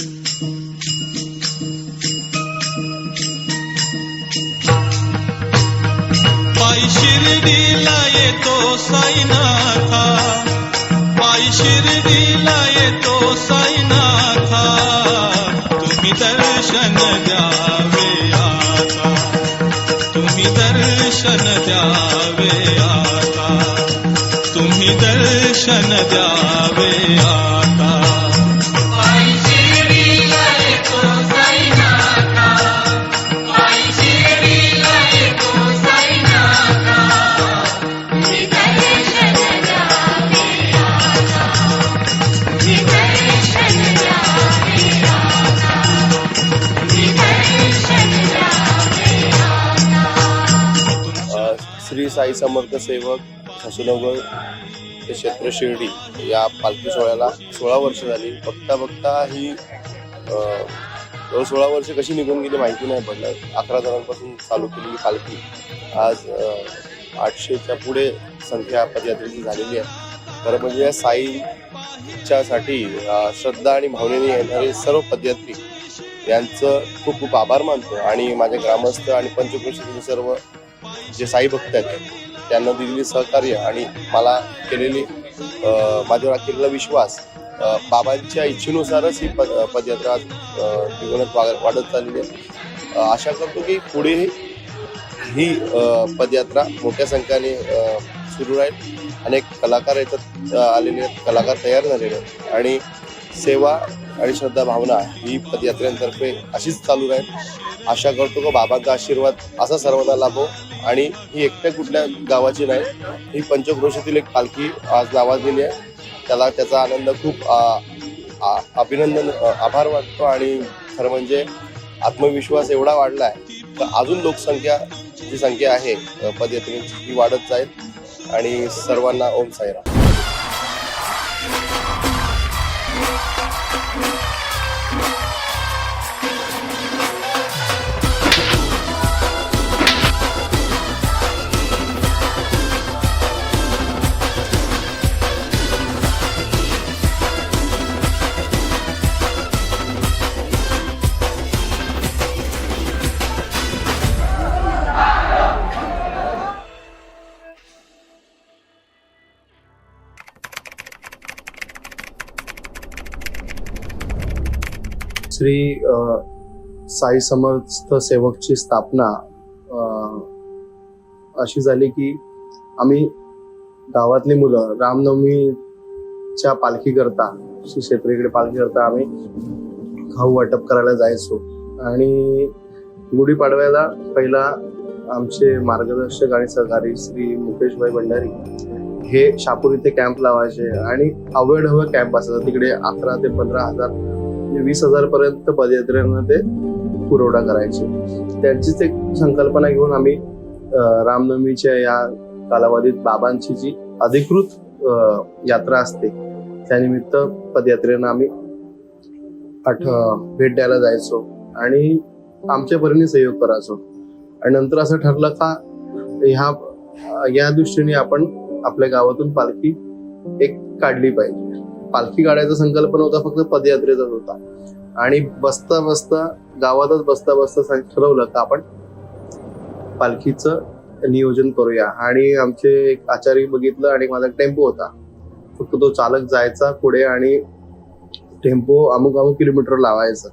पाय शिर्डीला येतो साईनाथा. पाय शिर्डीला येतो साईनाथा. तुम्ही दर्शन द्यावे आता. तुम्ही दर्शन द्यावे आता. तुम्ही दर्शन द्यावे आता. साई समर्थ सेवक हसुनगर ते क्षेत्र शिर्डी या पालखी सोहळ्याला सोळा वर्ष झाली. बघता बघता ही जवळ सोळा वर्ष कशी निघून गेली माहिती नाही पडलं अकरा जणांपासून चालू केलेली पालखी आज आठशेच्या पुढे संख्या पदयात्रेची झालेली आहे. खरं म्हणजे या साईच्यासाठी श्रद्धा आणि भावनेने येणारे सर्व पदयात्री यांचं खूप खूप आभार मानतो. आणि माझे ग्रामस्थ आणि पंचक्रोशीतील सर्व जे साई भक्त आहेत त्यांना दिलेली सहकार्य आणि मला केलेली माझ्यावर केलेला विश्वास बाबांच्या इच्छेनुसारच ही पद पदयात्रा आज जीवनात वा- वाढत चाललेली आहे. आशा करतो की पुढे ही पदयात्रा मोठ्या संख्येने सुरू राहील. अनेक कलाकार याच्यात आलेले आहेत कलाकार तयार झालेले आहेत. आणि सेवा आणि श्रद्धा भावना ही पदयात्रेतर्फे अशीच चालू राहील. आशा करतो का बाबांचा आशीर्वाद असा सर्वांना लाभो. आणि ही एकट्या कुठल्या गावाची नाही ही पंचक्रोशीतील एक पालखी आज नावाजलेली आहे. त्याला त्याचा आनंद खूप आ, अभिनंदन आभार वाटतो आणि खरं म्हणजे आत्मविश्वास एवढा वाढला आहे तर अजून लोकसंख्या जी संख्या आहे पदयात्रेची ती वाढत जाईल. आणि सर्वांना ओम साईराम श्री साई समर्थ सेवकची स्थापना अशी झाली की आम्ही गावातली मुलं रामनवमीच्या पालखीकरता श्री क्षेत्रीकडे पालखीकरता आम्ही खाऊ वाटप करायला जायचो. आणि गुढीपाडव्याला पहिला आमचे मार्गदर्शक आणि सहकारी श्री मुकेशभाई भंडारी हे शापूर इथे कॅम्प लावायचे आणि हवं कॅम्प असायचा. तिकडे अकरा ते पंधरा हजार म्हणजे वीस हजार पर्यंत ते पुरवठा करायचे. त्यांचीच एक संकल्पना घेऊन आम्ही रामनवमीच्या या कालावधीत बाबांची जी अधिकृत यात्रा असते त्यानिमित्त पदयात्रेनं आम्ही आठ भेट द्यायला जायचो आणि आमच्या परीने सहयोग करायचो. आणि नंतर असं ठरलं का ह्या या दृष्टीने आपण आपल्या गावातून पालखी एक काढली पाहिजे. पालखी काढायचा संकल्पना होता फक्त पदयात्रेचाच होता. आणि बसता बसता गावातच बसता बसता ठरवलं का आपण पालखीचं नियोजन करूया. आणि आमचे एक आचार्य बघितलं आणि माझा टेम्पो होता. फक्त तो चालक जायचा पुढे आणि टेम्पो अमुक अमुक किलोमीटर लावायचं.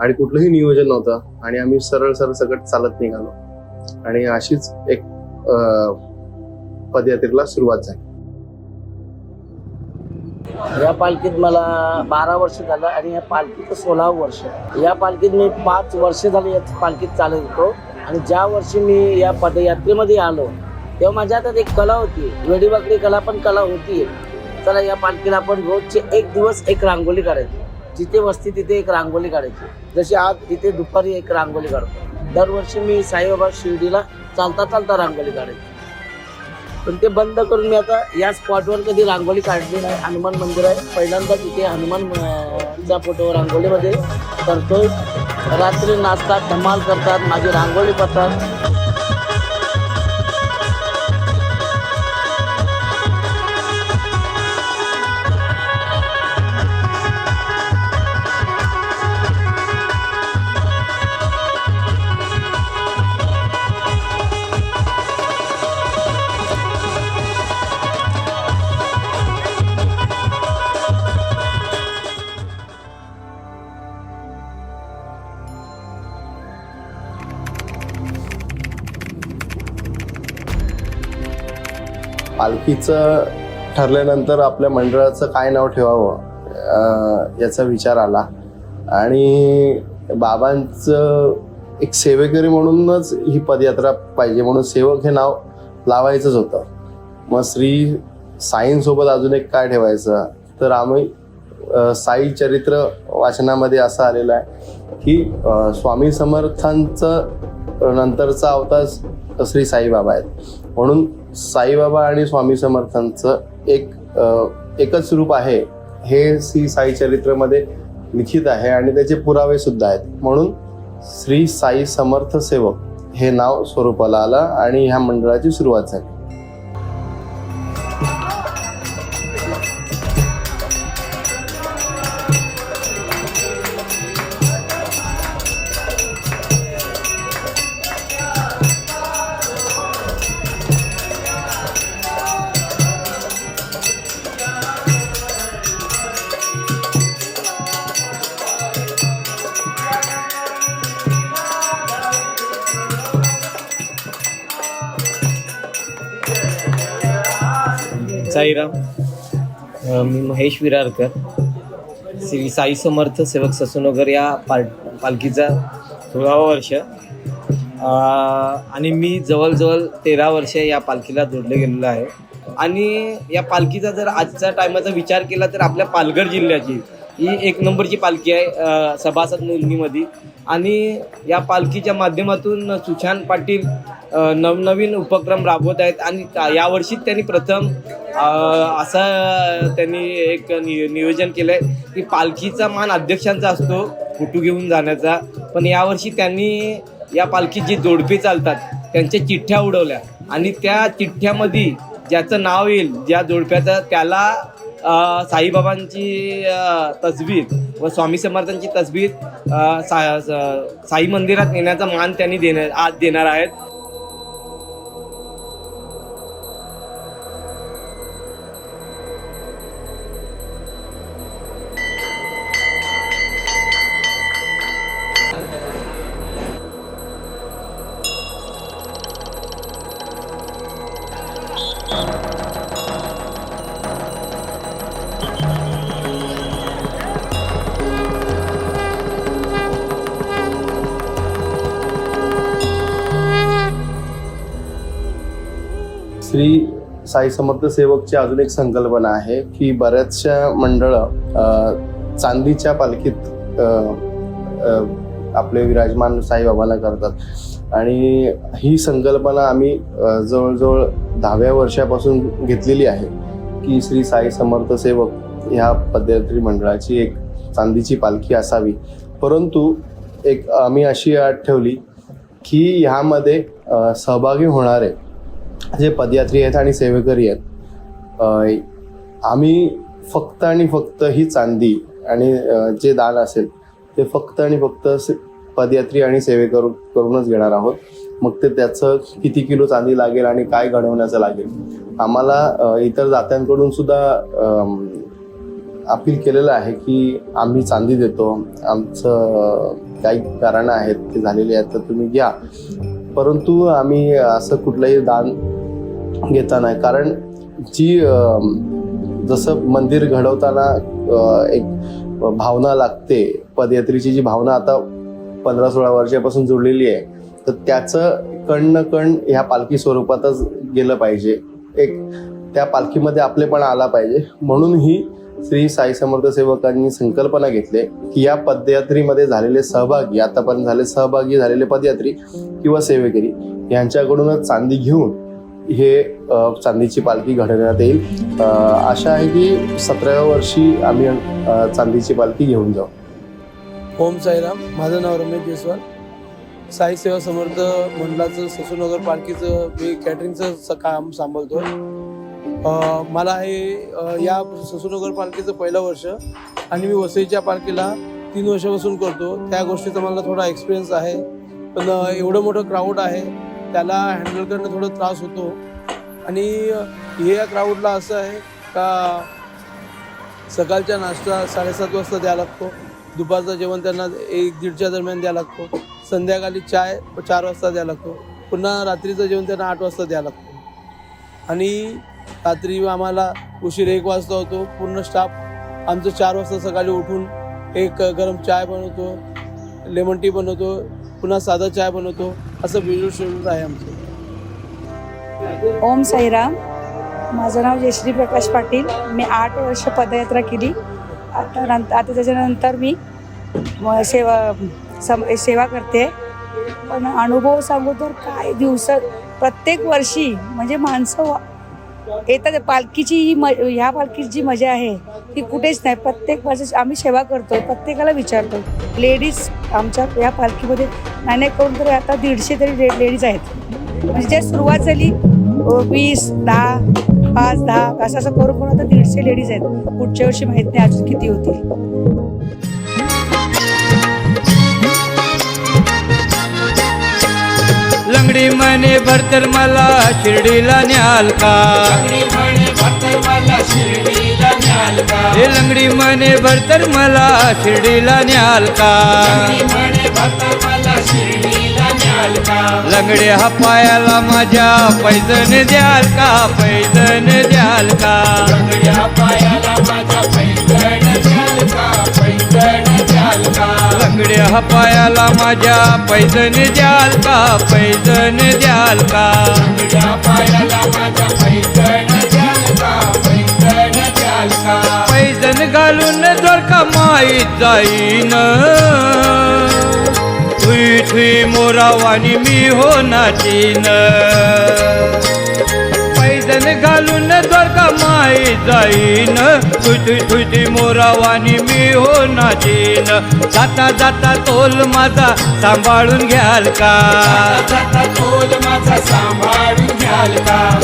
आणि कुठलंही नियोजन नव्हतं. आणि आम्ही सरळ सरळ सकट चालत निघालो. आणि अशीच एक पदयात्रेला सुरुवात झाली. या पालखीत मला बारा वर्ष झालं आणि या पालखीचं सोळावं वर्ष. या पालखीत मी पाच वर्ष झाली या पालखीत चालत होतो आणि ज्या वर्षी मी या पदयात्रेमध्ये आलो तेव्हा माझ्या हातात एक कला होती. वेडीवाकडी कला पण कला होती. चला या पालखीला आपण रोजचे एक दिवस एक रांगोळी काढायची. जिथे वस्ती तिथे एक रांगोळी काढायची. जशी आज इथे दुपारी एक रांगोळी काढतो. दरवर्षी मी साईबाबा शिर्डीला चालता चालता रांगोळी काढायची. पण ते बंद करून मी आता या स्पॉटवर कधी रांगोळी काढली नाही. हनुमान मंदिर आहे. पहिल्यांदा तिथे हनुमान चा फोटो रांगोळीमध्ये करतोय. रात्री नाचतात धमाल करतात. माझी रांगोळी करतात. पालखीचं ठरल्यानंतर आपल्या मंडळाचं काय नाव ठेवावं याचा विचार आला. आणि बाबांचं एक सेवेकरी म्हणूनच ही पदयात्रा पाहिजे म्हणून सेवक हे नाव लावायचंच होतं. मग श्री साईंसोबत अजून एक काय ठेवायचं? तर आम्ही साई चरित्र वाचनामध्ये असं आलेलं आहे की स्वामी समर्थांचं नंतरचा अवतार श्री साईबाबा आहेत. म्हणून साईबाबा आणि स्वामी समर्थांचं एक एकच रूप आहे. हे श्री साई चरित्रमध्ये लिखित आहे आणि त्याचे पुरावे सुद्धा आहेत. म्हणून श्री साई समर्थ सेवक हे नाव स्वरूपाला आलं आणि ह्या मंडळाची सुरुवात झाली. साईराम मी महेश विरारकर श्री साई समर्थ सेवक ससूनगर या पाल पालखीचा सोळावा वर्ष. आणि मी जवळजवळ तेरा वर्ष या पालखीला जोडले गेलेलो आहे. आणि या पालखीचा जर आजच्या टायमाचा विचार केला तर आपल्या पालघर जिल्ह्याची ही एक नंबरची पालखी आहे सभासद नोंदणीमध्ये आणि या पालखीच्या माध्यमातून सुशांत पाटील नवनवीन उपक्रम राबवत आहेत आणि यावर्षी त्यांनी प्रथम असा असं त्यांनी एक नि नियोजन केलं आहे की पालखीचा मान अध्यक्षांचा असतो फोटो घेऊन जाण्याचा. पण यावर्षी त्यांनी या पालखीत जी जोडपे चालतात त्यांच्या चिठ्ठ्या उडवल्या. आणि त्या चिठ्ठ्यामध्ये ज्याचं नाव येईल ज्या जोडप्याचं त्याला साईबाबांची तस्वीर व स्वामी समर्थांची तस्वीर सा, सा साई मंदिरात नेण्याचा मान त्यांनी देणार आज देणार आहेत. श्री साई समर्थ सेवकची अजून एक संकल्पना आहे की बऱ्याचशा मंडळ चांदीच्या पालखीत आपले विराजमान साईबाबांना करतात. आणि ही संकल्पना आम्ही जवळजवळ दहाव्या वर्षापासून घेतलेली आहे की श्री साई समर्थ सेवक ह्या पदयात्री मंडळाची एक चांदीची पालखी असावी. परंतु एक आम्ही अशी अट ठेवली की ह्यामध्ये सहभागी होणारे जे पदयात्री आहेत आणि सेवेकरी आहेत आम्ही फक्त आणि फक्त ही चांदी आणि जे दान असेल ते फक्त आणि फक्त से- पदयात्री आणि सेवेकरू करूनच घेणार आहोत. मग ते त्याचं किती किलो चांदी लागेल आणि काय घडवण्याचं लागेल आम्हाला इतर दात्यांकडून सुद्धा अपील केलेलं आहे की आम्ही चांदी देतो. आमचं काही कारणं आहेत ते झालेली आहेत तर तुम्ही घ्या. परंतु आम्ही असं कुठलंही दान घेता नाही. कारण जी जसं मंदिर घडवताना एक भावना लागते पदयात्रीची जी भावना आता पंधरा सोळा वर्षापासून जुळलेली आहे तर त्याचं कण न कण ह्या पालखी स्वरूपातच गेलं पाहिजे. एक त्या पालखीमध्ये आपलेपणा आला पाहिजे. म्हणून ही श्री साई समर्थ सेवकांनी संकल्पना घेतली की या पदयात्रीमध्ये झालेले सहभागी आतापर्यंत झाले सहभागी झालेले पदयात्री किंवा सेवेकरी यांच्याकडूनच चांदी घेऊन हे चांदीची पालखी घडवण्यात येईल. आशा आहे की सतराव्या वर्षी आम्ही चांदीची पालखी घेऊन जाऊ. ओम साईराम. माझं नाव रमेश जयस्वाल. साई सेवा समर्थ मंडळाचं ससूनगर पालखीचं मी कॅटरिंगचं काम सांभाळतो मला हे या ससूनगर पालखीचं पहिलं वर्ष आणि मी वसईच्या पालखीला तीन वर्षापासून करतो. त्या गोष्टीचा मला थोडा एक्सपिरियन्स आहे. पण एवढं मोठं क्राऊड आहे. त्याला हँडल करणं थोडं त्रास होतो. आणि हे या क्राऊडला असं आहे का सकाळचा नाश्ता साडेसात वाजता द्यावा लागतो. दुपारचं जेवण त्यांना एक दीडच्या दरम्यान द्यावा लागतो. संध्याकाळी चाय चार वाजता द्यावा लागतो. पुन्हा रात्रीचं जेवण त्यांना आठ वाजता द्यावं लागतं. आणि रात्री आम्हाला उशीर एक वाजता होतो. पूर्ण स्टाफ आमचं चार वाजता सकाळी उठून एक गरम चाय बनवतो. लेमन टी बनवतो. पुन्हा साधा चाय बनवतो. असं व्हिज्युअल शेड्यूल आहे आमचं. ओम साईराम. माझं नाव जयश्री प्रकाश पाटील. मी आठ वर्ष पदयात्रा केली. आता नंतर आता त्याच्यानंतर मी सेवा सम सेवा करते. पण अनुभव सांगू तर काय दिवसात प्रत्येक वर्षी म्हणजे माणसं येतात पालखीची ही म ह्या पालखीची जी मजा आहे ती कुठेच नाही. प्रत्येक वर्ष आम्ही सेवा करतो प्रत्येकाला विचारतो. लेडीज आमच्या या पालखीमध्ये नाही नाही करून तरी आता दीडशे तरी ले लेडीज आहेत. म्हणजे जे सुरुवात झाली वीस दहा पाच दहा असं असं करून करून आता दीडशे लेडीज आहेत. पुढच्या वर्षी माहीत नाही अजून किती होतील. लंगडी मने भरतर मला शिर्डीला न्याल का? हे लंगडी मने भरतर मला शिर्डीला न्याल का? लंगड्या हा पायाला माझ्या पैजण द्याल का? पैजण द्याल का? लंगड्या हा पायाला माझ्या. पैजण द्याल का? पैजण द्याल का? पैजण घालून जर का माहीत जाईन? थुई थुई मोरावानी मी हो नाचीन. पैजण घालून जर का माहीत जाईन. थुई थुई मोरावानी मी हो नाचीन. जाता जाता तोल माझा सांभाळून घ्याल का?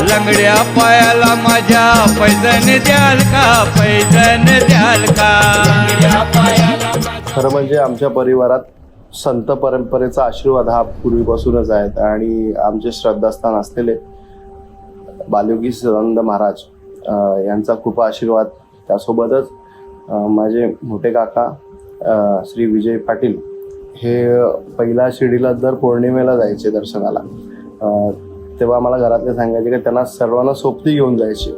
लंगड्या पायाला माझ्या पैजण द्याल का? पैजण द्याल का? खरं म्हणजे आमच्या परिवारात संत परंपरेचा आशीर्वाद हा पूर्वीपासूनच आहे आणि आमचे श्रद्धास्थान असलेले बालयोगी सदानंद महाराज यांचा खूप आशीर्वाद त्यासोबतच माझे मोठे काका श्री विजय पाटील हे पहिल्या शिर्डीला दर पौर्णिमेला जायचे दर्शनाला. तेव्हा मला घरातले सांगायचे की त्यांना सर्वांना सोबती घेऊन जायचे.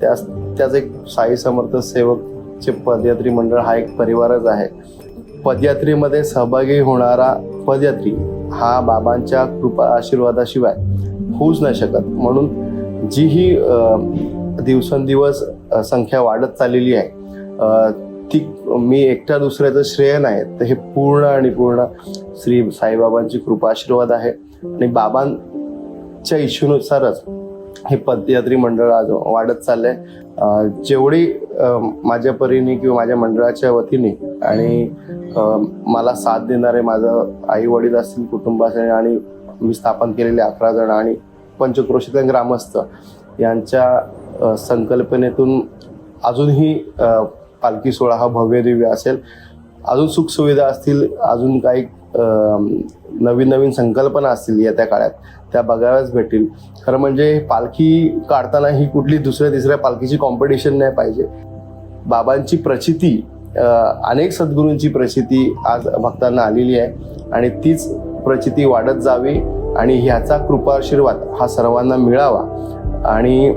त्याच त्याच एक साई समर्थ सेवकचे पदयात्री मंडळ हा एक परिवारच आहे. पदयात्रेमध्ये सहभागी होणारा पदयात्री हा बाबांच्या कृपा आशीर्वादाशिवाय होऊच नाही शकत. म्हणून जी ही दिवसेंदिवस संख्या वाढत चाललेली आहे. ती मी एकटा दुसऱ्याचं श्रेय नाही तर हे पूर्ण आणि पूर्ण श्री साईबाबांची कृपा आशीर्वाद आहे. आणि बाबांच्या इच्छेनुसारच हे पदयात्री मंडळ आज वाढत चाललंय. जेवढी माझ्या परीने किंवा माझ्या मंडळाच्या वतीने आणि मला साथ देणारे माझं आई वडील असतील कुटुंब असेल आणि मी स्थापन केलेले अकरा जण आणि पंचक्रोशीतले ग्रामस्थ यांच्या संकल्पनेतून अजूनही पालखी सोहळा हा भव्य दिव्य असेल. अजून सुखसुविधा असतील अजून काही नवीन नवीन संकल्पना असतील येत्या काळात त्या बघाव्याच भेटतील. खरं म्हणजे पालखी काढताना ही कुठली दुसऱ्या तिसऱ्या पालखीची कॉम्पिटिशन नाही पाहिजे. बाबांची प्रचिती अनेक सद्गुरूंची प्रचिती आज भक्तांना आलेली आहे आणि तीच प्रचिती वाढत जावी. आणि ह्याचा कृपाशीर्वाद हा सर्वांना मिळावा आणि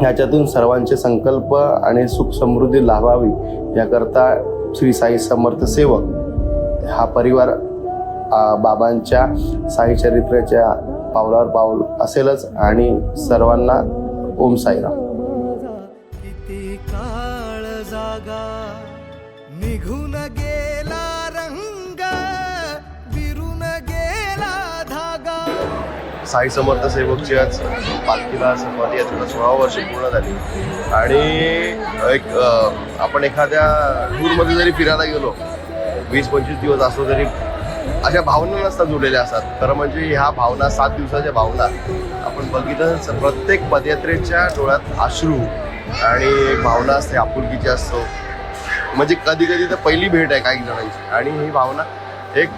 ह्याच्यातून सर्वांचे संकल्प आणि सुख समृद्धी लाभावी. याकरता श्री साई समर्थ सेवक हा परिवार बाबांच्या साई चरित्राच्या पावलावर पाऊल असेलच आणि सर्वांना ओम साईराम किती काळ जागा निघून साई समर्थ सेवकची आज पालखीला पदयात्रेला सोळा वर्ष पूर्ण झाली. आणि एक आपण एखाद्या टूरमध्ये जरी फिरायला गेलो वीस पंचवीस दिवस असलो तरी अशा भावना नसतात जुळलेल्या असतात. खरं म्हणजे ह्या भावना सात दिवसाच्या भावना आपण बघितलं प्रत्येक पदयात्रेच्या डोळ्यात अश्रू आणि एक भावना असते आपुलकीची असतो म्हणजे कधी कधी तर पहिली भेट आहे काही जणांची. आणि ही भावना एक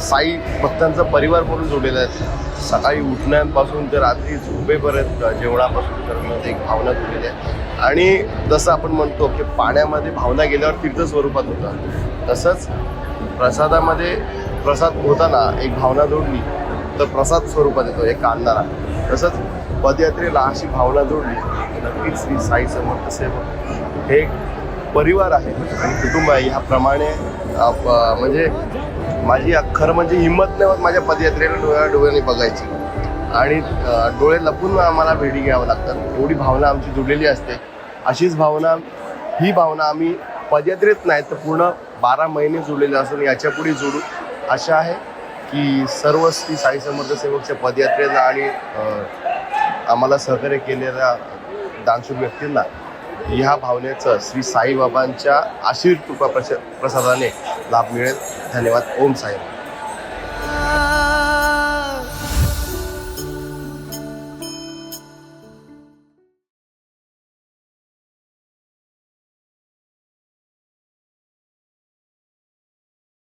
साई भक्तांचा परिवार म्हणून जोडलेला आहे. सकाळी उठण्यापासून ते रात्री झोपेपर्यंत जेवणापासून तर एक भावना जोडलेली आहे. आणि जसं आपण म्हणतो की पाण्यामध्ये भावना गेल्यावर तीर्थ स्वरूपात होतं तसंच प्रसादामध्ये प्रसाद होताना एक भावना जोडली तर प्रसाद स्वरूपात येतो एक कांदारा तसंच पदयात्रेला अशी भावना जोडली नक्कीच श्री साई समर्थ सेवक हे एक परिवार आहे आणि कुटुंब आहे. ह्याप्रमाणे म्हणजे माझी खरं म्हणजे हिंमत नाही होत माझ्या पदयात्रेला डोळ्या डोळ्याने बघायची. आणि डोळे लपून आम्हाला भेटी घ्यावं लागतात. एवढी भावना आमची जुडलेली असते. अशीच भावना ही भावना आम्ही पदयात्रेत नाही तर पूर्ण बारा महिने जुडलेले असून याच्यापुढे जुडू अशा आशा आहे की सर्व श्री साई समर्थ सेवकच्या पदयात्रेला आणि आम्हाला सहकार्य केलेल्या दानशूर व्यक्तींना ह्या भावनेचं श्री साईबाबांच्या आशीर्वाद कृपा प्रसादाने लाभ मिळेल. धन्यवाद. ओम साहेब